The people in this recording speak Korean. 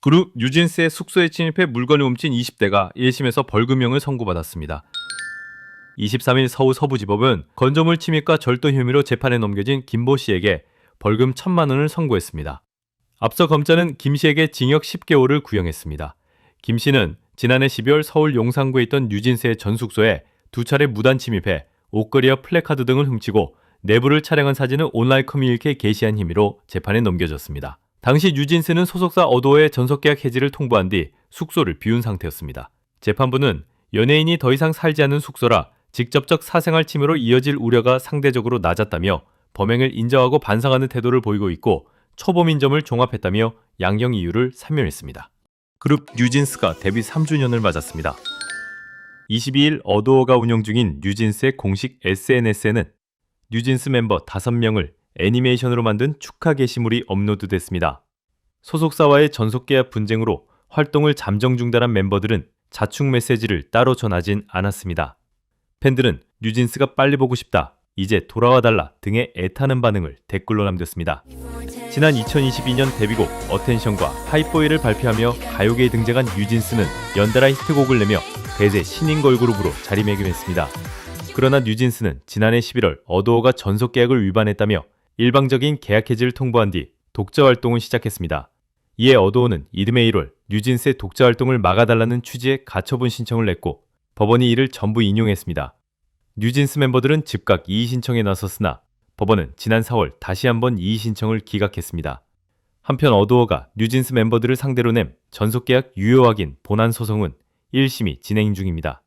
그룹 뉴진스의 숙소에 침입해 물건을 훔친 20대가 1심에서 벌금형을 선고받았습니다. 23일 서울 서부지법은 건조물 침입과 절도 혐의로 재판에 넘겨진 김보 씨에게 벌금 1천만 원을 선고했습니다. 앞서 검찰은 김 씨에게 징역 10개월을 구형했습니다. 김 씨는 지난해 12월 서울 용산구에 있던 뉴진스의 전 숙소에 두 차례 무단 침입해 옷걸이와 플래카드 등을 훔치고 내부를 촬영한 사진을 온라인 커뮤니티에 게시한 혐의로 재판에 넘겨졌습니다. 당시 뉴진스는 소속사 어도어의 전속계약 해지를 통보한 뒤 숙소를 비운 상태였습니다. 재판부는 연예인이 더 이상 살지 않는 숙소라 직접적 사생활 침해로 이어질 우려가 상대적으로 낮았다며 범행을 인정하고 반성하는 태도를 보이고 있고 초범인 점을 종합했다며 양형 이유를 설명했습니다. 그룹 뉴진스가 데뷔 3주년을 맞았습니다. 22일 어도어가 운영 중인 뉴진스의 공식 SNS에는 뉴진스 멤버 5명을 애니메이션으로 만든 축하 게시물이 업로드됐습니다. 소속사와의 전속계약 분쟁으로 활동을 잠정 중단한 멤버들은 자축 메시지를 따로 전하진 않았습니다. 팬들은 뉴진스가 빨리 보고 싶다, 이제 돌아와 달라 등의 애타는 반응을 댓글로 남겼습니다. 지난 2022년 데뷔곡 어텐션과 하이보이를 발표하며 가요계에 등장한 뉴진스는 연달아 히트곡을 내며 대세 신인 걸그룹으로 자리매김했습니다. 그러나 뉴진스는 지난해 11월 어도어가 전속 계약을 위반했다며 일방적인 계약 해지를 통보한 뒤 독자 활동을 시작했습니다. 이에 어도어는 이듬해 1월 뉴진스의 독자 활동을 막아달라는 취지의 가처분 신청을 냈고 법원이 이를 전부 인용했습니다. 뉴진스 멤버들은 즉각 이의 신청에 나섰으나 법원은 지난 4월 다시 한번 이의 신청을 기각했습니다. 한편 어도어가 뉴진스 멤버들을 상대로 낸 전속계약 유효 확인 본안 소송은 1심이 진행 중입니다.